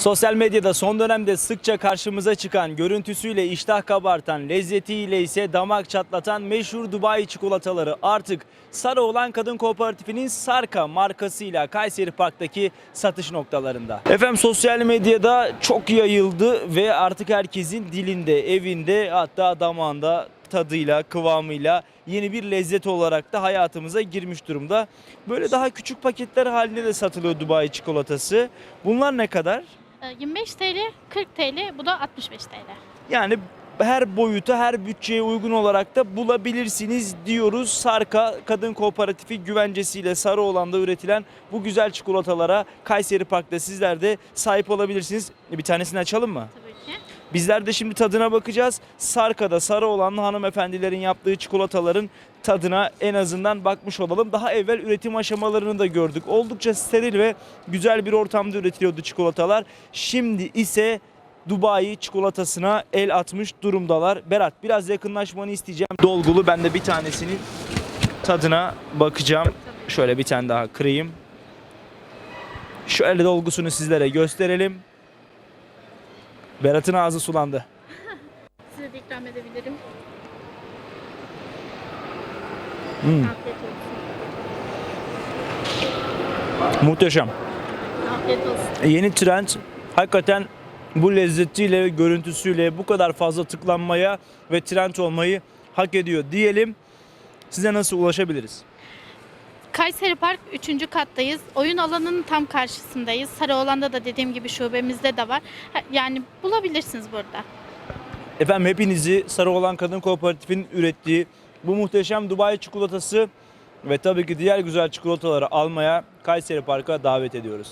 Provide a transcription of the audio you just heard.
Sosyal medyada son dönemde sıkça karşımıza çıkan görüntüsüyle iştah kabartan, lezzetiyle ise damak çatlatan meşhur Dubai çikolataları artık Sarıoğlan Kadın Kooperatifi'nin Sarka markasıyla Kayseri Park'taki satış noktalarında. Efendim sosyal medyada çok yayıldı ve artık herkesin dilinde, evinde hatta damağında tadıyla, kıvamıyla yeni bir lezzet olarak da hayatımıza girmiş durumda. Böyle daha küçük paketler halinde de satılıyor Dubai çikolatası. Bunlar ne kadar? Ee, 25 TL, 40 TL, bu da 65 TL. Yani her boyuta, her bütçeye uygun olarak da bulabilirsiniz diyoruz. Sarka Kadın Kooperatifi güvencesiyle Sarıoğlan'da üretilen bu güzel çikolatalara Kayseri Park'ta sizler de sahip olabilirsiniz. Bir tanesini açalım mı? Tabii ki. Bizler de şimdi tadına bakacağız. Sarka'da Sarıoğlanlı hanımefendilerin yaptığı çikolataların tadına en azından bakmış olalım. Daha evvel üretim aşamalarını da gördük. Oldukça steril ve güzel bir ortamda üretiliyordu çikolatalar. Şimdi ise Dubai çikolatasına el atmış durumdalar. Berat biraz yakınlaşmanı isteyeceğim. Dolgulu ben de bir tanesinin tadına bakacağım. Şöyle bir tane daha kırayım. Şöyle dolgusunu sizlere gösterelim. Berat'ın ağzı sulandı. Size de ikram edebilirim. Hmm, Afiyet olsun. muhteşem. Afiyet olsun. Yeni trend hakikaten bu lezzetiyle ve görüntüsüyle bu kadar fazla tıklanmaya ve trend olmayı hak ediyor diyelim. Size nasıl ulaşabiliriz? Kayseri Park 3. kattayız. Oyun alanının tam karşısındayız. Sarıoğlan'da da dediğim gibi şubemizde de var. Yani bulabilirsiniz burada. Efendim hepinizi Sarıoğlan Kadın Kooperatifi'nin ürettiği bu muhteşem Dubai çikolatası ve tabii ki diğer güzel çikolataları almaya Kayseri Park'a davet ediyoruz.